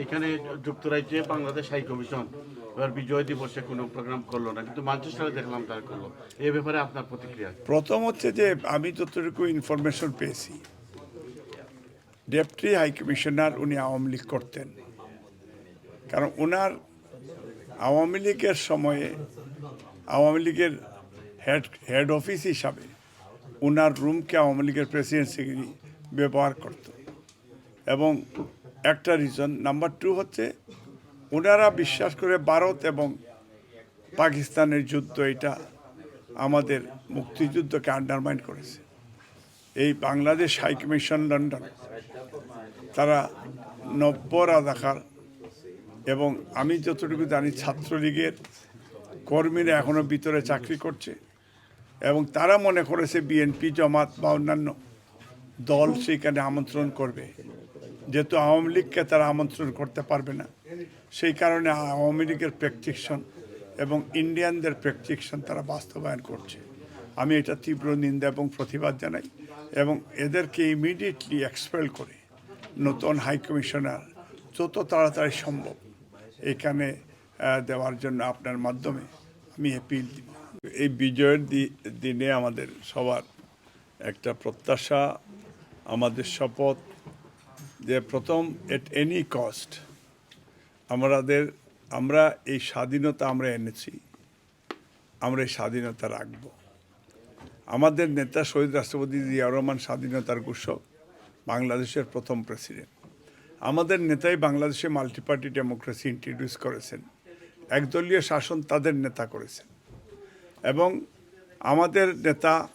এইখানে যুক্তরাজ্যে Bangladesh high commission এবার বিজয় দিবসে কোনো প্রোগ্রাম করল না, কিন্তু ম্যানচেস্টারে দেখলাম তারা করল। এই ব্যাপারে আপনার প্রতিক্রিয়া? প্রথম হচ্ছে যে আমি যতটুকু ইনফরমেশন পেয়েছি ডেপুটি হাই কমিশনার উনি আওয়ামী লীগ করতেন। কারণ ওনার আওয়ামী লীগের সময়ে আওয়ামী লীগের হেড হেড অফিস হিসাবে ওনার রুমকে আওয়ামী লীগের প্রেসিডেন্ট সেক্রেটারি ব্যবহার করত। এবং একটা রিজন নাম্বার টু হচ্ছে, ওনারা বিশ্বাস করে ভারত এবং পাকিস্তানের যুদ্ধ এটা আমাদের মুক্তিযুদ্ধকে আন্ডারমাইন করেছে। এই বাংলাদেশ হাই কমিশন লন্ডন তারা নব্য রাজাকার এবং আমি যতটুকু জানি ছাত্রলীগের কর্মীরা এখনও ভিতরে চাকরি করছে এবং তারা মনে করেছে বিএনপি জমাত বা অন্যান্য দল সেখানে আমন্ত্রণ করবে। যেহেতু আওয়ামী লীগকে তারা আমন্ত্রণ করতে পারবে না। সেই কারণে আওয়ামী লীগের প্রেসক্রিপশন এবং ইন্ডিয়ানদের প্রেসক্রিপশন তারা বাস্তবায়ন করছে। আমি এটা তীব্র নিন্দা এবং প্রতিবাদ জানাই এবং এদেরকে ইমিডিয়েটলি এক্সপেল করে নতুন হাই কমিশনার যত তাড়াতাড়ি সম্ভব এখানে দেওয়ার জন্য আপনার মাধ্যমে আমি অ্যাপিল দিব। এই বিজয়ের দিনে আমাদের সবার একটা প্রত্যাশা, আমাদের শপথ যে প্রথম এট এনি কস্ট আমাদের, আমরা এই স্বাধীনতা আমরা এনেছি, আমরা এই স্বাধীনতা রাখব। আমাদের নেতা শহীদ রাষ্ট্রপতি জিয়া রহমান স্বাধীনতার ঘোষক, বাংলাদেশের প্রথম প্রেসিডেন্ট আমাদের নেতাই বাংলাদেশে মাল্টিপার্টি ডেমোক্রেসি ইন্ট্রোডিউস করেছেন। একদলীয় শাসন তাদের নেতা করেছেন। এবং আমাদের নেতা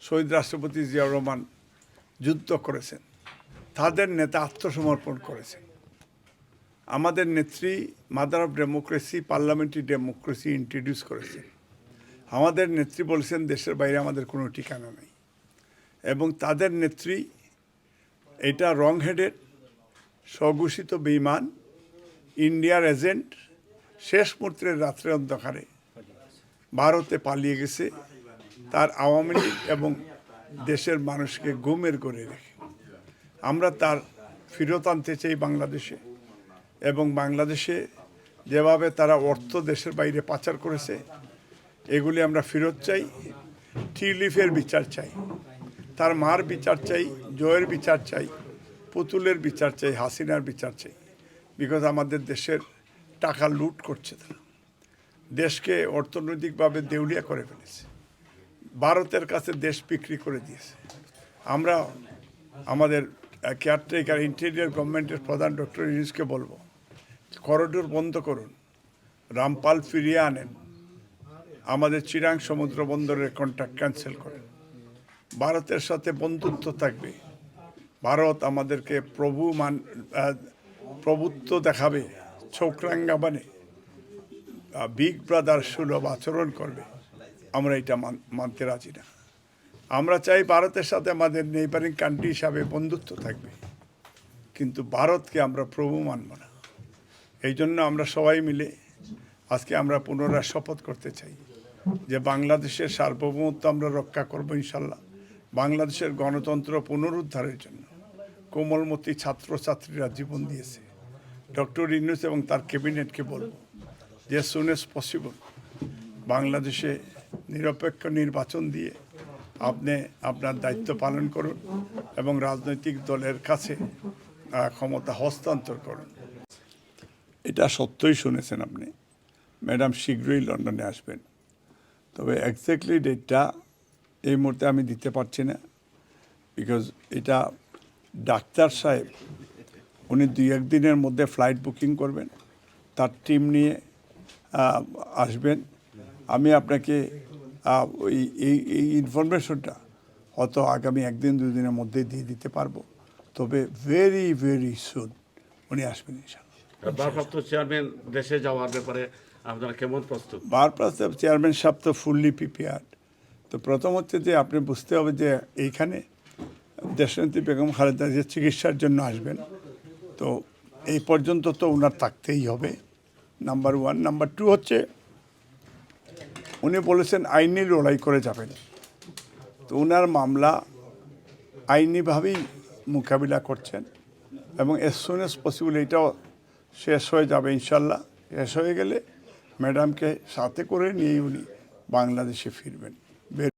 শহীদ রাষ্ট্রপতি জিয়াউর রহমান যুদ্ধ করেছেন। তাদের নেতা আত্মসমর্পণ করেছে। আমাদের নেত্রী mother of democracy parliamentary democracy introduce করেছে। আমাদের নেত্রী বলেছেন, দেশের বাইরে আমাদের কোনো ঠিকানা নেই। এবং তাদের নেত্রী এটা রং হেডেড স্বঘোষিত বিমান ইন্ডিয়ার এজেন্ট শেষ মুহূর্তের রাত্রে অন্ধকারে ভারতে পালিয়ে গেছে। তার আওয়ামী লীগ এবং দেশের মানুষকে গুমের করে রেখে। আমরা তার ফেরত আনতে চাই বাংলাদেশে। এবং বাংলাদেশে যেভাবে তারা অর্থ দেশের বাইরে পাচার করেছে, এগুলি আমরা ফেরত চাই। টিলিফের বিচার চাই, তার মার বিচার চাই, জয়ের বিচার চাই, পুতুলের বিচার চাই, হাসিনার বিচার চাই। বিকজ আমাদের দেশের টাকা লুট করছে তারা। দেশকে অর্থনৈতিকভাবে দেউলিয়া করে ফেলেছে। ভারতের কাছে দেশ বিক্রি করে দিয়েছে। আমরা আমাদের কেয়ারটেকার ইন্টেরিয়ার গভর্নমেন্টের প্রধান ডক্টর ইউনুসকে বলব করিডোর বন্ধ করুন রামপাল ফিরিয়ে আনেন আমাদের চিরাং সমুদ্র বন্দরের কন্ট্রাক্ট ক্যান্সেল করেন ভারতের সাথে বন্ধুত্ব থাকবে ভারত আমাদেরকে প্রভু মান প্রভুত্ব দেখাবে ছোকরাঙ্গা মানে বিগ ব্রাদার সুলভ আচরণ করবে আমরা এটা মান- মানতে রাজি না আমরা চাই ভারতের সাথে আমাদের নেইবারিং কান্ট্রি হিসাবে বন্ধুত্ব থাকবে। কিন্তু ভারতকে আমরা প্রভু মানব না। এই জন্য আমরা সবাই মিলে আজকে আমরা পুনরায় শপথ করতে চাই যে বাংলাদেশের সার্বভৌমত্ব আমরা রক্ষা করব ইনশাল্লাহ। বাংলাদেশের গণতন্ত্র পুনরুদ্ধারের জন্য কোমলমতি ছাত্রছাত্রীরা জীবন দিয়েছে। ডক্টর ইনুস এবং তার ক্যাবিনেটকে বলব যে সুন এস পসিবল বাংলাদেশে নিরপেক্ষ নির্বাচন দিয়ে আপনি আপনার দায়িত্ব পালন করুন এবং রাজনৈতিক দলের কাছে ক্ষমতা হস্তান্তর করুন। এটা সত্যই শুনেছেন আপনি। ম্যাডাম শীঘ্রই লন্ডনে আসবেন। তবে এক্স্যাক্টলি ডেটটা এই মুহূর্তে আমি দিতে পারছি না বিকজ এটা ডাক্তার সাহেব, উনি দুই একদিনের মধ্যে ফ্লাইট বুকিং করবেন। তার টিম নিয়ে আসবেন। আমি আপনাকে এই এই ইনফরমেশনটা হয়তো আগামী একদিন দুই দিনের মধ্যে দিয়ে দিতে পারব। তবে ভেরি ভেরি সুন উনি আসবেন ইনশাল্লাহ ভারপ্রাপ্ত চেয়ারম্যান দেশে যাওয়ার ব্যাপারে আপনারা কেমন প্রস্তুত? বারপ্রাপ্ত চেয়ারম্যান সাহেব তো ফুললি প্রিপেয়ার্ড তো প্রথম হচ্ছে যে আপনি বুঝতে হবে যে এইখানে দেশনেত্রী বেগম খালেদা যে চিকিৎসার জন্য আসবেন। তো এই পর্যন্ত তো ওনার থাকতেই হবে। নাম্বার ওয়ান নাম্বার টু হচ্ছে উনি বলেছেন, আইনি লড়াই করে যাবেন। তো ওনার মামলা আইনিভাবেই মোকাবিলা করছেন এবং এস সুন এস পসিবল এটাও শেষ হয়ে যাবে ইনশাল্লাহ। শেষ হয়ে গেলে ম্যাডামকে সাথে করে নিয়ে উনি বাংলাদেশে ফিরবেন।